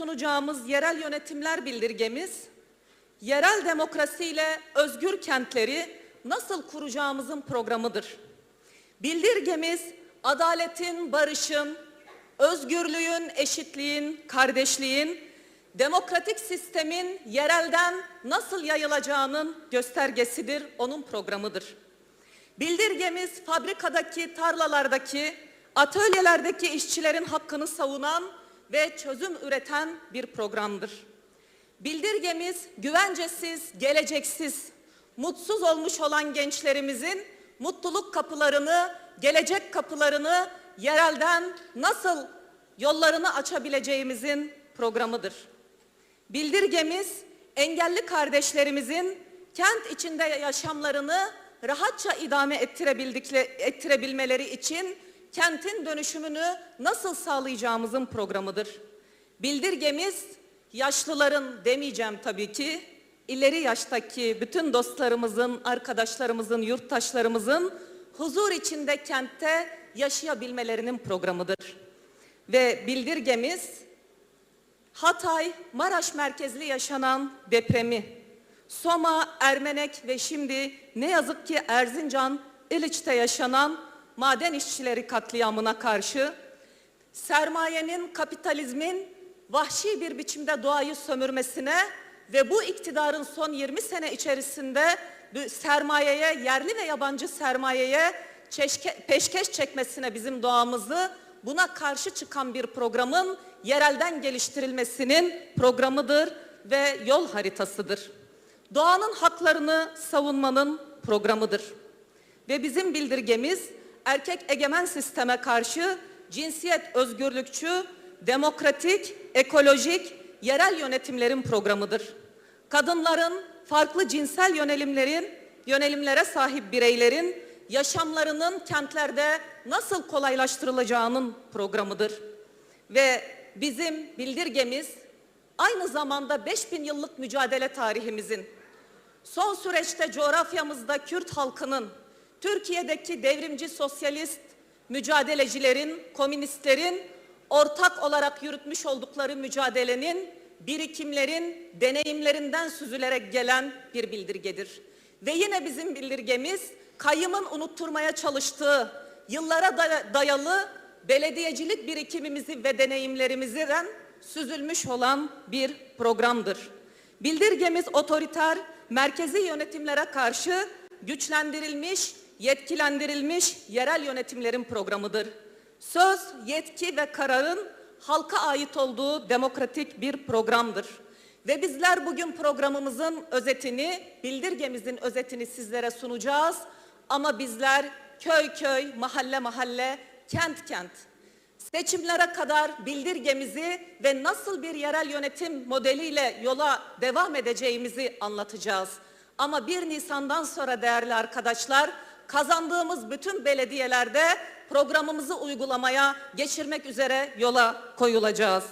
sunacağımız yerel yönetimler bildirgemiz, yerel demokrasiyle özgür kentleri nasıl kuracağımızın programıdır. Bildirgemiz adaletin, barışın, özgürlüğün, eşitliğin, kardeşliğin, demokratik sistemin yerelden nasıl yayılacağının göstergesidir, onun programıdır. Bildirgemiz fabrikadaki, tarlalardaki, atölyelerdeki işçilerin hakkını savunan ve çözüm üreten bir programdır. Bildirgemiz güvencesiz, geleceksiz, mutsuz olmuş olan gençlerimizin mutluluk kapılarını, gelecek kapılarını yerelden nasıl yollarını açabileceğimizin programıdır. Bildirgemiz engelli kardeşlerimizin kent içinde yaşamlarını rahatça idame ettirebilmeleri için kentin dönüşümünü nasıl sağlayacağımızın programıdır. Bildirgemiz yaşlıların demeyeceğim tabii ki, ileri yaştaki bütün dostlarımızın, arkadaşlarımızın, yurttaşlarımızın huzur içinde kentte yaşayabilmelerinin programıdır. Ve bildirgemiz Hatay, Maraş merkezli yaşanan depremi, Soma, Ermenek ve şimdi ne yazık ki Erzincan, İliç'te yaşanan maden işçileri katliamına karşı sermayenin, kapitalizmin vahşi bir biçimde doğayı sömürmesine ve bu iktidarın son 20 sene içerisinde sermayeye, yerli ve yabancı sermayeye çeşke, peşkeş çekmesine bizim doğamızı buna karşı çıkan bir programın yerelden geliştirilmesinin programıdır ve yol haritasıdır. Doğanın haklarını savunmanın programıdır. Ve bizim bildirgemiz erkek egemen sisteme karşı cinsiyet özgürlükçü, demokratik, ekolojik, yerel yönetimlerin programıdır. Kadınların, farklı cinsel yönelimlerin, yönelimlere sahip bireylerin yaşamlarının kentlerde nasıl kolaylaştırılacağının programıdır. Ve bizim bildirgemiz aynı zamanda 5000 yıllık mücadele tarihimizin son süreçte coğrafyamızda Kürt halkının, Türkiye'deki devrimci sosyalist mücadelecilerin, komünistlerin ortak olarak yürütmüş oldukları mücadelenin, birikimlerin, deneyimlerinden süzülerek gelen bir bildirgedir. Ve yine bizim bildirgemiz kayyımın unutturmaya çalıştığı yıllara dayalı belediyecilik birikimimizi ve deneyimlerimizden süzülmüş olan bir programdır. Bildirgemiz otoriter, merkezi yönetimlere karşı güçlendirilmiş, yetkilendirilmiş yerel yönetimlerin programıdır. Söz, yetki ve kararın halka ait olduğu demokratik bir programdır. Ve bizler bugün programımızın özetini, bildirgemizin özetini sizlere sunacağız. Ama bizler köy köy, mahalle mahalle, kent kent seçimlere kadar bildirgemizi ve nasıl bir yerel yönetim modeliyle yola devam edeceğimizi anlatacağız. Ama 1 Nisan'dan sonra değerli arkadaşlar kazandığımız bütün belediyelerde programımızı uygulamaya geçirmek üzere yola koyulacağız.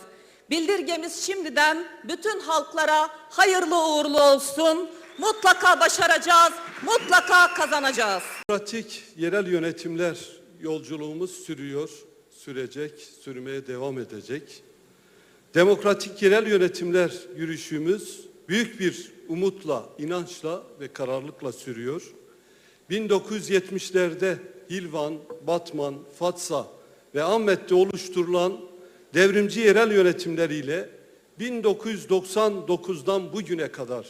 Bildirgemiz şimdiden bütün halklara hayırlı uğurlu olsun. Mutlaka başaracağız, mutlaka kazanacağız. Pratik yerel yönetimler yolculuğumuz sürüyor, sürecek, sürmeye devam edecek. Demokratik yerel yönetimler yürüyüşümüz büyük bir umutla, inançla ve kararlılıkla sürüyor. 1970'lerde Hilvan, Batman, Fatsa ve Ahmet'te oluşturulan devrimci yerel yönetimleriyle 1999'dan bugüne kadar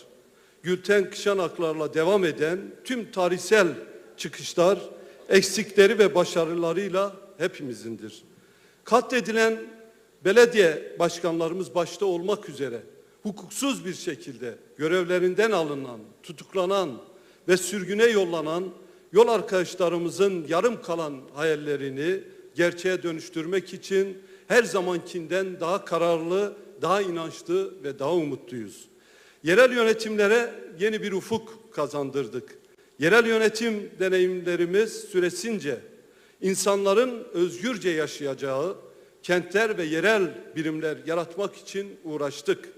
Gülten Kışanaklarla devam eden tüm tarihsel çıkışlar, eksikleri ve başarılarıyla hepimizindir. Katledilen belediye başkanlarımız başta olmak üzere hukuksuz bir şekilde görevlerinden alınan, tutuklanan ve sürgüne yollanan yol arkadaşlarımızın yarım kalan hayallerini gerçeğe dönüştürmek için her zamankinden daha kararlı, daha inançlı ve daha umutluyuz. Yerel yönetimlere yeni bir ufuk kazandırdık. Yerel yönetim deneyimlerimiz süresince insanların özgürce yaşayacağı kentler ve yerel birimler yaratmak için uğraştık.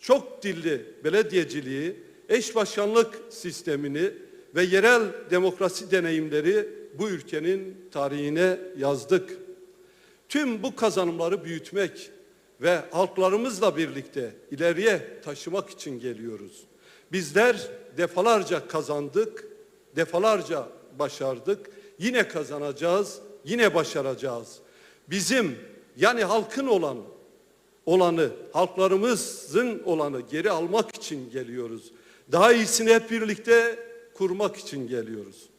Çok dilli belediyeciliği, eş başkanlık sistemini ve yerel demokrasi deneyimleri bu ülkenin tarihine yazdık. Tüm bu kazanımları büyütmek ve halklarımızla birlikte ileriye taşımak için geliyoruz. Bizler defalarca kazandık, defalarca başardık. Yine kazanacağız, yine başaracağız. Bizim yani halkın olan olanı, halklarımızın olanı geri almak için geliyoruz. Daha iyisini hep birlikte kurmak için geliyoruz.